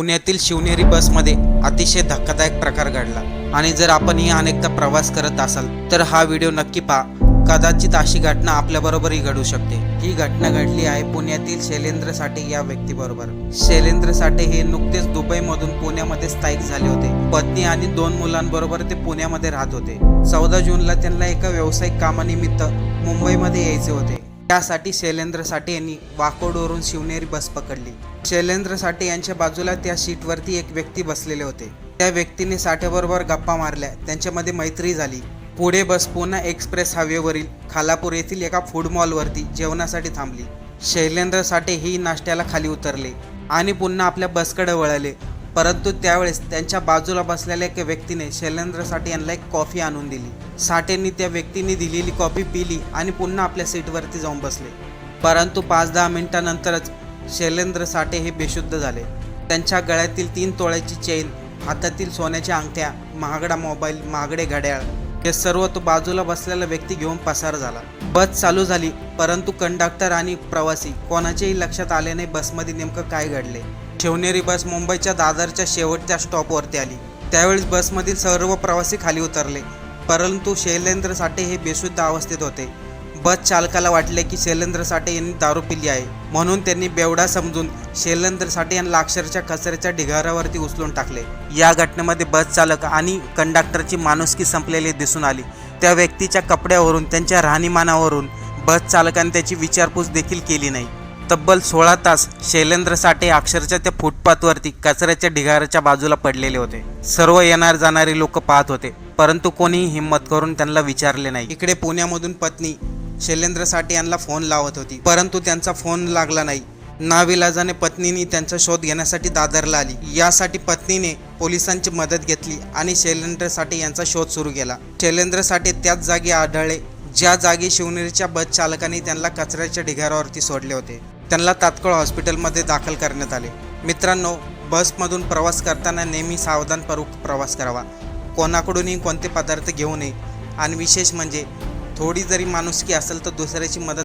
पुण्यातील शिवनेरी बसमध्ये अतिशय धक्कादायक प्रकार घडला. आणि जर आपण ही अनेकदा प्रवास करत असाल तर हा व्हिडिओ नक्की पहा. कदाचित अशी घटना आपल्याबरोबरही घडू शकते. ही घटना घडली आहे पुण्यातील शैलेंद्र साठे या व्यक्तीबरोबर. शैलेंद्र साठे हे नुकतेच दुबईमधून पुण्यामध्ये स्थायिक झाले होते. पत्नी आणि दोन मुलांबरोबर ते पुण्यामध्ये राहत होते. चौदा जूनला त्यांना एका व्यावसायिक कामानिमित्त मुंबईमध्ये यायचे होते. त्यासाठी शैलेंद्र साठे यांनी वाकोडवरून शिवनेरी बस पकडली. शैलेंद्र साठे यांच्या बाजूला त्या सीटवरती एक व्यक्ती बसलेले होते. त्या व्यक्तीने साठेबरोबर गप्पा मारल्या. त्यांच्यामध्ये मैत्री झाली. पुढे बस पुन्हा एक्सप्रेस हायवेवरील खालापूर येथील एका फूड मॉलवरती जेवणासाठी थांबली. शैलेंद्र साठे ही नाश्त्याला खाली उतरले आणि पुन्हा आपल्या बसकडे वळले. परंतु त्यावेळेस त्यांच्या बाजूला बसलेल्या एका व्यक्तीने शैलेंद्र साठे यांना एक कॉफी आणून दिली. साठेंनी त्या व्यक्तीने दिलेली कॉफी पिली आणि पुन्हा आपल्या सीटवरती जाऊन बसले. परंतु पाच दहा मिनिटानंतरच शैलेंद्र साठे हे बेशुद्ध झाले. त्यांच्या गळ्यातील तीन तोळ्याची चेन हातातील सोन्याच्या अंगठ्या महागडा मोबाईल महागडे घड्याळ हे सर्व तो बाजूला बसलेला व्यक्ती घेऊन पसार झाला. बस चालू झाली परंतु कंडक्टर आणि प्रवासी कोणाचेही लक्षात आले नाही बसमध्ये नेमकं काय घडले. ठेवणेरी बस मुंबईच्या दादरच्या शेवटच्या स्टॉपवरती आली. त्यावेळेस बसमधील सर्व प्रवासी खाली उतरले. परंतु शैलेंद्र साठे हे बेशुद्ध अवस्थेत होते. बस चालकाला वाटले की शैलेंद्र साठे यांनी दारू पिली आहे. म्हणून त्यांनी बेवडा समजून शैलेंद्र साठे यांना अक्षरच्या कचऱ्याच्या ढिगाऱ्यावरती उचलून टाकले. या घटनेमध्ये बस चालक आणि कंडक्टरची माणुसकी संपलेली दिसून आली. त्या व्यक्तीच्या कपड्यावरून त्यांच्या राहणीमानावरून बस चालकाने त्याची विचारपूस देखील केली नाही. तब्बल सोळा तास शैलेंद्र साठे अक्षरशः त्या फुटपाथवरती कचऱ्याच्या ढिगाऱ्याच्या बाजूला पडलेले होते. सर्व येणार जाणारे लोक पाहत होते परंतु कोणीही हिंमत करून त्यांना विचारले नाही. इकडे पुण्यामधून पत्नी शैलेंद्र साठे यांना फोन लावत होती परंतु त्यांचा फोन लागला नाही. नाविलाजाने पत्नीने त्यांचा शोध घेण्यासाठी दादरला आली. यासाठी पत्नीने पोलिसांची मदत घेतली आणि शैलेंद्र साठे यांचा शोध सुरू केला. शैलेंद्र साठे त्याच जागी आढळले ज्या जागी शिवनेरीच्या बस चालकाने त्यांना कचऱ्याच्या ढिगाऱ्यावरती सोडले होते. त्यांना तात्काळ हॉस्पिटलमध्ये दाखल करण्यात आले. मित्रांनो बसमधून प्रवास करताना नेहमी सावधानपूर्वक प्रवास करावा. कोणाकडूनही कोणते पदार्थ घेऊ नये. आणि विशेष म्हणजे थोडी जरी माणुसकी असेल तर दुसऱ्याची मदत